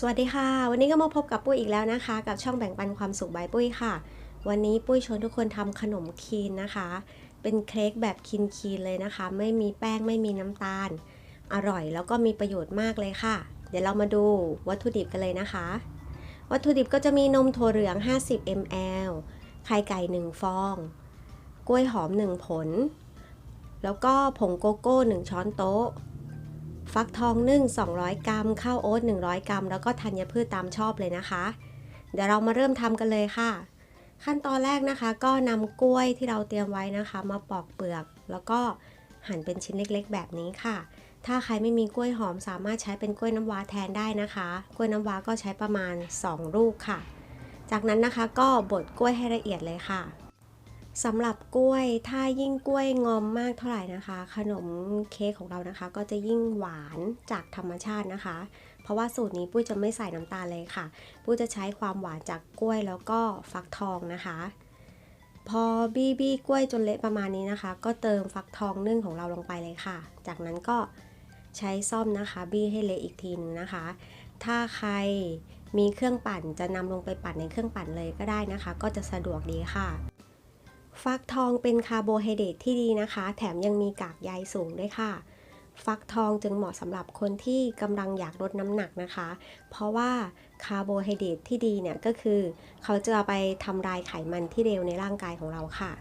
สวัสดีค่ะ วันนี้ก็มาพบกับปุ้ยอีกแล้วนะคะ กับช่องแบ่งปันความสุขบายปุ้ยค่ะ วันนี้ปุ้ยชวนทุกคนทำขนมคีนนะคะ เป็นเค้กแบบคีนคีนเลยนะคะ ไม่มีแป้งไม่มีน้ำตาล อร่อยแล้วก็มีประโยชน์มากเลยค่ะ เดี๋ยวเรามาดูวัตถุดิบกันเลยนะคะ วัตถุดิบก็จะมีนมถั่วเหลือง 50 ml ไข่ไก่ 1 ฟอง กล้วยหอม 1 ผล แล้วก็ผงโกโก้ 1 ช้อนโต๊ะ ฟักทองนึ่ง 200 กรัม ข้าวโอ๊ต 100 กรัม แล้วก็ธัญพืชตามชอบเลยนะคะ เดี๋ยวเรามาเริ่มทำกันเลยค่ะ ขั้นตอนแรกนะคะ ก็นำกล้วยที่เราเตรียมไว้นะคะ มาปอกเปลือก แล้วก็หั่นเป็นชิ้นเล็กๆ แบบนี้ค่ะ ถ้าใครไม่มีกล้วยหอมสามารถใช้เป็นกล้วยน้ำว้าแทนได้นะคะ กล้วยน้ำว้าก็ใช้ประมาณ 2 ลูกค่ะ จากนั้นนะคะก็บดกล้วยให้ละเอียดเลยค่ะ สำหรับกล้วยถ้ายิ่งกล้วยงอมมากเท่าไหร่นะคะ ขนมเค้กของเรานะคะ ก็จะยิ่งหวานจากธรรมชาตินะคะ เพราะว่าสูตรนี้ปุ้ยจะไม่ใส่น้ำตาลเลยค่ะ ปุ้ยจะใช้ความหวานจากกล้วยแล้วก็ฟักทองนะคะ พอบี้บี้กล้วยจนเละประมาณนี้นะคะ ก็เติมฟักทองนึ่งของเราลงไปเลยค่ะ จากนั้นก็ใช้ซ่อมนะคะ บี้ให้เละอีกทีนึงนะคะ ถ้าใครมีเครื่องปั่นจะนำลงไปปั่นในเครื่องปั่นเลยก็ได้นะคะ ก็จะสะดวกดีค่ะ ฟักทองเป็นคาร์โบไฮเดรตที่ดีนะคะ แถมยังมีกากใยสูงด้วยค่ะ ฟักทองจึงเหมาะสำหรับคนที่กำลังอยากลดน้ำหนักนะคะ เพราะว่าคาร์โบไฮเดรตที่ดีเนี่ยก็คือ เขาจะไปทำลายไขมันที่เร็วในร่างกายของเราค่ะ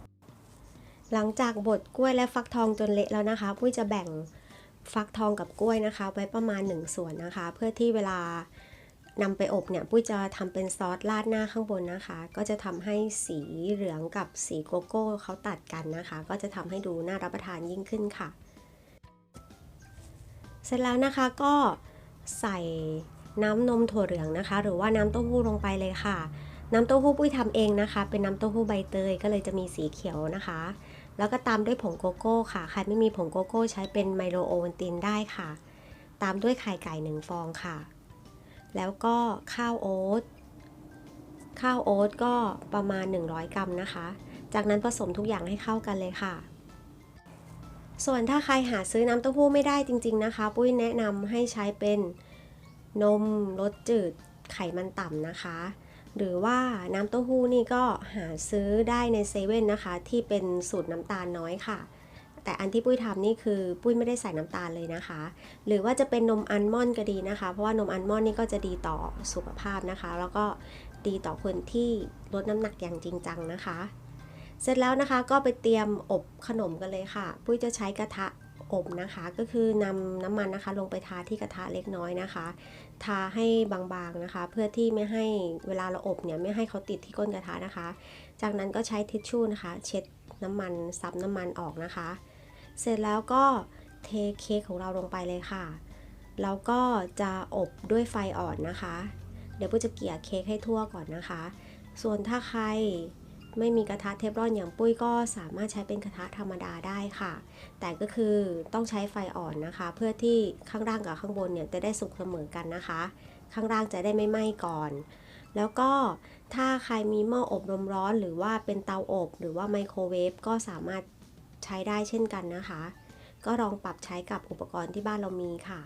หลังจากบดกล้วยและฟักทองจนเละแล้วนะคะปุ้ยจะแบ่งฟักทองกับกล้วยนะคะ ไว้ประมาณ 1 ส่วนนะคะ เพื่อที่เวลา นำไปอบเนี่ยปุ้ยจะทำเป็นซอสราดหน้าข้างบนนะคะ ก็จะทำให้สีเหลืองกับสีโกโก้เขาตัดกันนะคะ ก็จะทำให้ดูน่ารับประทานยิ่งขึ้นค่ะ เสร็จแล้วนะคะก็ใส่น้ำนมถั่วเหลืองนะคะ หรือว่าน้ำเต้าหู้ลงไปเลยค่ะ น้ำเต้าหู้ปุ้ยทำเองนะคะ เป็นน้ำเต้าหู้ใบเตยก็เลยจะมีสีเขียวนะคะ แล้วก็ตามด้วยผงโกโก้ค่ะใครไม่มีผงโกโก้ใช้เป็นไมโลโอวัลตินได้ค่ะ ตามด้วยไข่ไก่หนึ่งฟองค่ะ แล้วก็ข้าวโอ๊ต ข้าวโอ๊ตก็ประมาณ 100 กรัมนะคะ จากนั้นผสมทุกอย่างให้เข้ากันเลยค่ะ ส่วนถ้าใครหาซื้อน้ำเต้าหู้ไม่ได้จริง ๆนะคะ ปุ้ยแนะนำให้ใช้เป็นนมรสจืดไขมันต่ำนะคะ หรือว่าน้ำเต้าหู้นี่ก็หาซื้อได้ในเซเว่นนะคะ ที่เป็นสูตรน้ำตาลน้อยค่ะ แต่อันที่ปุ้ยทำนี่คือปุ้ยไม่ได้ใส่น้ำตาลเลยนะคะ หรือว่าจะเป็นนมอัลมอนด์ก็ดีนะคะ เพราะว่านมอัลมอนด์นี่ก็จะดีต่อสุขภาพนะคะ แล้วก็ดีต่อคนที่ลดน้ำหนักอย่างจริงจังนะคะ เสร็จแล้วนะคะก็ไปเตรียมอบขนมกันเลยค่ะ ปุ้ยจะใช้กระทะอบนะคะ ก็คือนำน้ำมันนะคะ ลงไปทาที่กระทะเล็กน้อยนะคะ ทาให้บางๆนะคะ เพื่อที่ไม่ให้เวลาเราอบเนี่ยไม่ให้เขาติดที่ก้นกระทะนะคะ จากนั้นก็ใช้ทิชชู่นะคะ เช็ดน้ำมันซับน้ำมันออกนะคะ เสร็จแล้วก็เทเค้กของเราลงไปเลยค่ะ แล้วก็จะอบด้วยไฟอ่อนนะคะ เดี๋ยวปุ้ยจะเกี่ยเค้กให้ทั่วก่อนนะคะ ส่วนถ้าใครไม่มีกระทะเทฟลอนอย่างปุ้ยก็สามารถใช้เป็นกระทะธรรมดาได้ค่ะ แต่ก็คือต้องใช้ไฟอ่อนนะคะ เพื่อที่ข้างล่างกับข้างบนเนี่ยจะได้สุกเสมอกันนะคะ ข้างล่างจะได้ไม่ไหม้ก่อน แล้วก็ถ้าใครมีหม้ออบลมร้อน หรือว่าเป็นเตาอบ หรือว่าไมโครเวฟก็สามารถ ใช้ได้เช่นกันนะคะ ก็ลองปรับใช้กับอุปกรณ์ที่บ้านเรามีค่ะ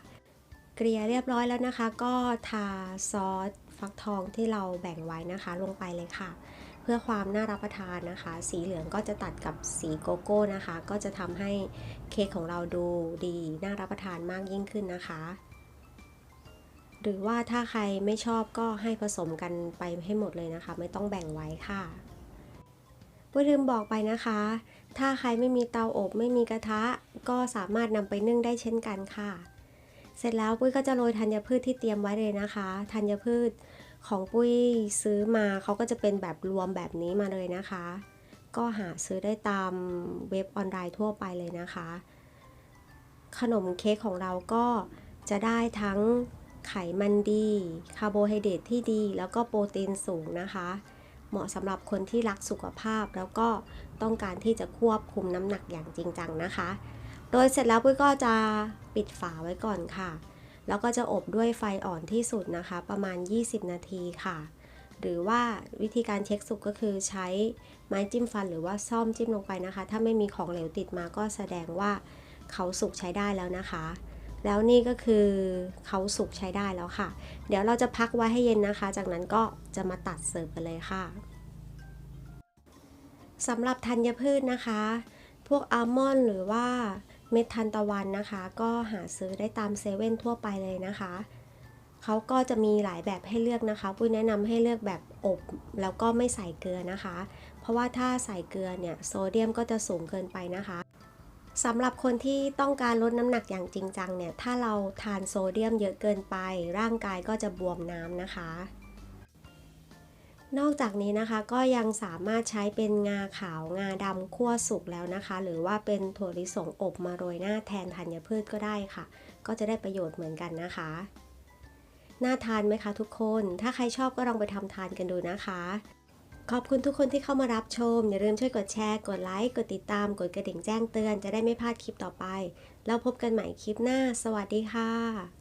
เกลี่ยเรียบร้อยแล้วนะคะ ก็ทาซอสฟักทองที่เราแบ่งไว้นะคะ ลงไปเลยค่ะ เพื่อความน่ารับประทานนะคะ สีเหลืองก็จะตัดกับสีโกโก้นะคะ ก็จะทำให้เค้กของเราดูดีน่ารับประทานมากยิ่งขึ้นนะคะหรือว่าถ้าใครไม่ชอบก็ให้ผสมกันไปให้หมดเลยนะคะ ไม่ต้องแบ่งไว้ค่ะ ปุ้ยลืมบอกไปนะคะ ถ้าใครไม่มีเตาอบไม่มีกระทะ ก็สามารถนำไปนึ่งได้เช่นกันค่ะ เสร็จแล้วปุ้ยก็จะโรยธัญพืชที่เตรียมไว้เลยนะคะธัญพืชของปุ้ยซื้อมาเขาก็จะเป็นแบบรวมแบบนี้มาเลยนะคะ ก็หาซื้อได้ตามเว็บออนไลน์ทั่วไปเลยนะคะ ขนมเค้กของเราก็จะได้ทั้งไขมันดี คาร์โบไฮเดรตที่ดี แล้วก็โปรตีนสูงนะคะ เหมาะสำหรับคนที่รักสุขภาพ แล้วก็ต้องการที่จะควบคุมน้ำหนักอย่างจริงจังนะคะ โดยเสร็จแล้วปุ้ยก็จะปิดฝาไว้ก่อนค่ะ แล้วก็จะอบด้วยไฟอ่อนที่สุดนะคะ ประมาณ 20 นาทีค่ะ หรือว่าวิธีการเช็คสุกก็คือใช้ไม้จิ้มฟันหรือว่าซ่อมจิ้มลงไปนะคะ ถ้าไม่มีของเหลวติดมาก็แสดงว่าเขาสุกใช้ได้แล้วนะคะ แล้วนี่ก็คือเขาสุกใช้ได้แล้วค่ะ เดี๋ยวเราจะพักไว้ให้เย็นนะคะ จากนั้นก็จะมาตัดเสิร์ฟกันเลยค่ะสำหรับธัญพืชนะคะ พวกอัลมอนด์หรือว่าเม็ดทันตะวันนะคะ ก็หาซื้อได้ตามเซเว่นทั่วไปเลยนะคะเขาก็จะมีหลายแบบให้เลือกนะคะ ปุ้ยแนะนำให้เลือกแบบอบ แล้วก็ไม่ใส่เกลือนะคะ เพราะว่าถ้าใส่เกลือเนี่ยโซเดียมก็จะสูงเกินไปนะคะ สำหรับคนที่ต้องการลดน้ำหนักอย่างจริงจังเนี่ย ถ้าเราทานโซเดียมเยอะเกินไป ร่างกายก็จะบวมน้ำนะคะ นอกจากนี้นะคะก็ยังสามารถใช้เป็นงาขาวงาดำคั่วสุกแล้วนะคะ หรือว่าเป็นถั่วลิสงอบมาโรยหน้าแทนธัญพืชก็ได้ค่ะ ก็จะได้ประโยชน์เหมือนกันนะคะ น่าทานไหมคะทุกคน ถ้าใครชอบก็ลองไปทำทานกันดูนะคะ ขอบคุณทุกคนที่เข้ามารับชม อย่าลืมช่วยกดแชร์ กดไลค์ กดติดตาม กดกระดิ่งแจ้งเตือน จะได้ไม่พลาดคลิปต่อไป แล้วพบกันใหม่คลิปหน้า สวัสดีค่ะ